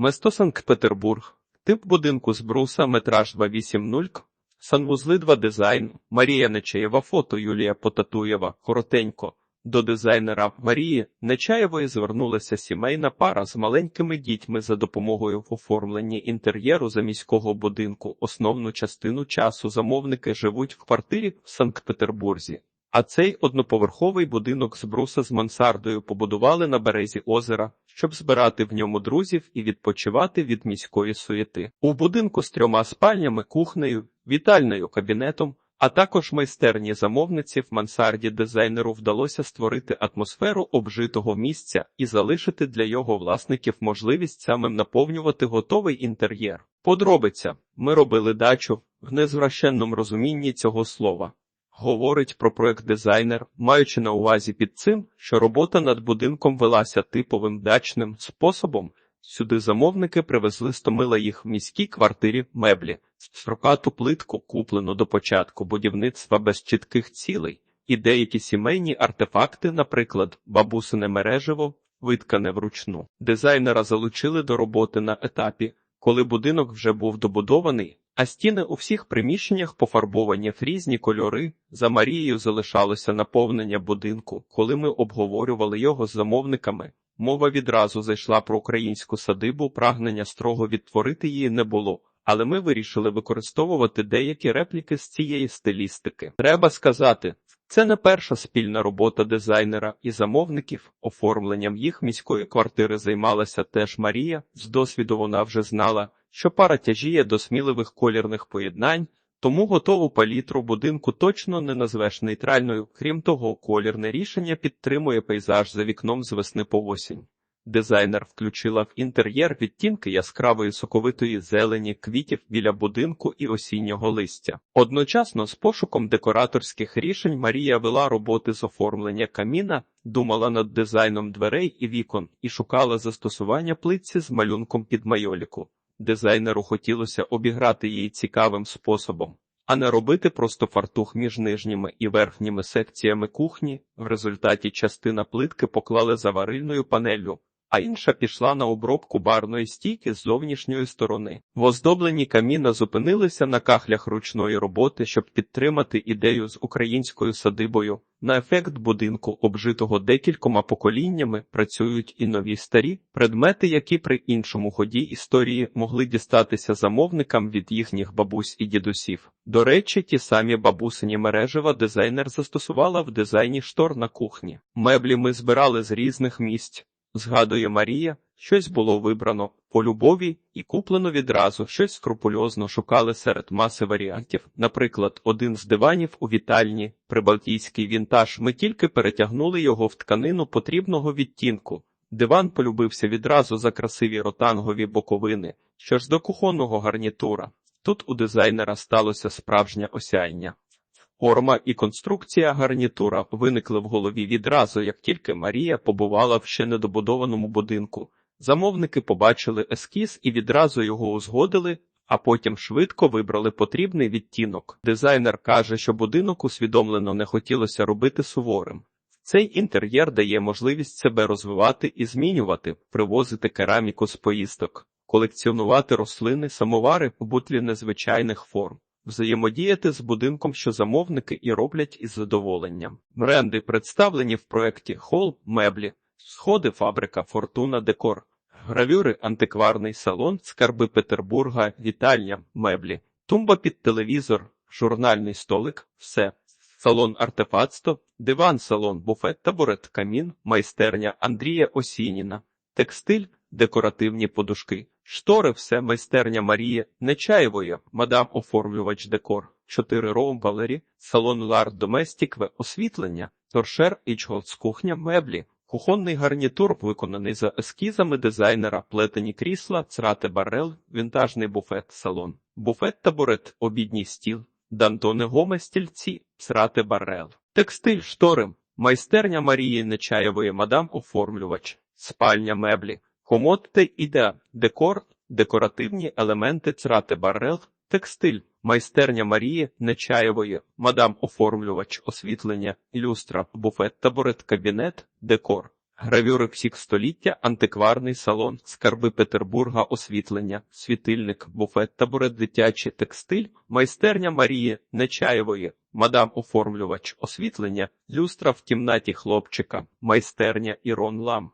Место Санкт-Петербург. Тип будинку з бруса, метраж 280, санвузли 2 дизайн, Марія Нечаєва фото, Юлія Потатуєва, коротенько. До дизайнера Марії Нечаєвої звернулася сімейна пара з маленькими дітьми за допомогою в оформленні інтер'єру заміського будинку. Основну частину часу замовники живуть в квартирі в Санкт-Петербурзі. А цей одноповерховий будинок з бруса з мансардою побудували на березі озера, щоб збирати в ньому друзів і відпочивати від міської суєти. У будинку з трьома спальнями, кухнею, вітальною кабінетом, а також майстерні замовниці в мансарді дизайнеру вдалося створити атмосферу обжитого місця і залишити для його власників можливість самим наповнювати готовий інтер'єр. Подробиця ми робили дачу в незвращенному розумінні цього слова. Говорить про проект дизайнер, маючи на увазі під цим, що робота над будинком велася типовим дачним способом. Сюди замовники привезли стомила їх в міській квартирі меблі, строкату плитку, куплену до початку будівництва без чітких цілей, і деякі сімейні артефакти, наприклад, бабусине мережево, виткане вручну. Дизайнера залучили до роботи на етапі, коли будинок вже був добудований, а стіни у всіх приміщеннях пофарбовані в різні кольори. За Марією залишалося наповнення будинку. Коли ми обговорювали його з замовниками, мова відразу зайшла про українську садибу, прагнення строго відтворити її не було. Але ми вирішили використовувати деякі репліки з цієї стилістики. Треба сказати, це не перша спільна робота дизайнера і замовників. Оформленням їх міської квартири займалася теж Марія. З досвіду вона вже знала, що пара тяжіє до сміливих колірних поєднань, тому готову палітру будинку точно не назвеш нейтральною. Крім того, колірне рішення підтримує пейзаж за вікном з весни по осінь. Дизайнер включила в інтер'єр відтінки яскравої соковитої зелені, квітів біля будинку і осіннього листя. Одночасно з пошуком декораторських рішень Марія вела роботи з оформлення каміна, думала над дизайном дверей і вікон і шукала застосування плитці з малюнком під майоліку. Дизайнеру хотілося обіграти її цікавим способом, а не робити просто фартух між нижніми і верхніми секціями кухні. В результаті частина плитки поклали за варильною панеллю, а інша пішла на обробку барної стійки з зовнішньої сторони. В оздобленні каміна зупинилися на кахлях ручної роботи, щоб підтримати ідею з українською садибою. На ефект будинку, обжитого декількома поколіннями, працюють і нові старі предмети, які при іншому ході історії могли дістатися замовникам від їхніх бабусь і дідусів. До речі, ті самі бабусині мережева дизайнер застосувала в дизайні штор на кухні. Меблі ми збирали з різних місць. Згадує Марія, щось було вибрано по любові і куплено відразу, щось скрупульозно шукали серед маси варіантів. Наприклад, один з диванів у вітальні, прибалтійський вінтаж, ми тільки перетягнули його в тканину потрібного відтінку. Диван полюбився відразу за красиві ротангові боковини, що ж до кухонного гарнітура. Тут у дизайнера сталося справжнє осяяння. Форма і конструкція гарнітура виникли в голові відразу, як тільки Марія побувала в ще недобудованому будинку. Замовники побачили ескіз і відразу його узгодили, а потім швидко вибрали потрібний відтінок. Дизайнер каже, що будинок усвідомлено не хотілося робити суворим. Цей інтер'єр дає можливість себе розвивати і змінювати, привозити кераміку з поїздок, колекціонувати рослини, самовари бутлі незвичайних форм взаємодіяти з будинком, що замовники і роблять із задоволенням. Бренди представлені в проєкті Хол, меблі, сходи, фабрика, фортуна, декор, гравюри, антикварний салон, скарби Петербурга, вітальня, меблі, тумба під телевізор, журнальний столик, все. Салон артефатство, диван, салон, буфет, табурет, камін, майстерня Андрія Осініна, текстиль, декоративні подушки. Штори все майстерня Марії Нечаєвої, мадам оформлювач декор, 4 роум Валері, салон Лар Доместік В освітлення, торшер Ічголдс кухня меблі, кухонний гарнітур, виконаний за ескізами дизайнера, плетені крісла, црати барел, вінтажний буфет, салон, буфет табурет, обідній стіл, дантони гоме стільці, црати барел, текстиль, штори, майстерня Марії Нечаєвої, мадам оформлювач, спальня меблі. Комод та іде, декор, декоративні елементи црати барел, текстиль, майстерня Марії Нечаєвої, мадам оформлювач, освітлення, люстра, буфет, табурет, кабінет, декор, Гравюри всіх століття, антикварний салон, скарби Петербурга, освітлення, світильник, буфет, табурет, дитячий текстиль, майстерня Марії Нечаєвої, мадам оформлювач, освітлення, люстра в кімнаті хлопчика, майстерня Ірон Ламп.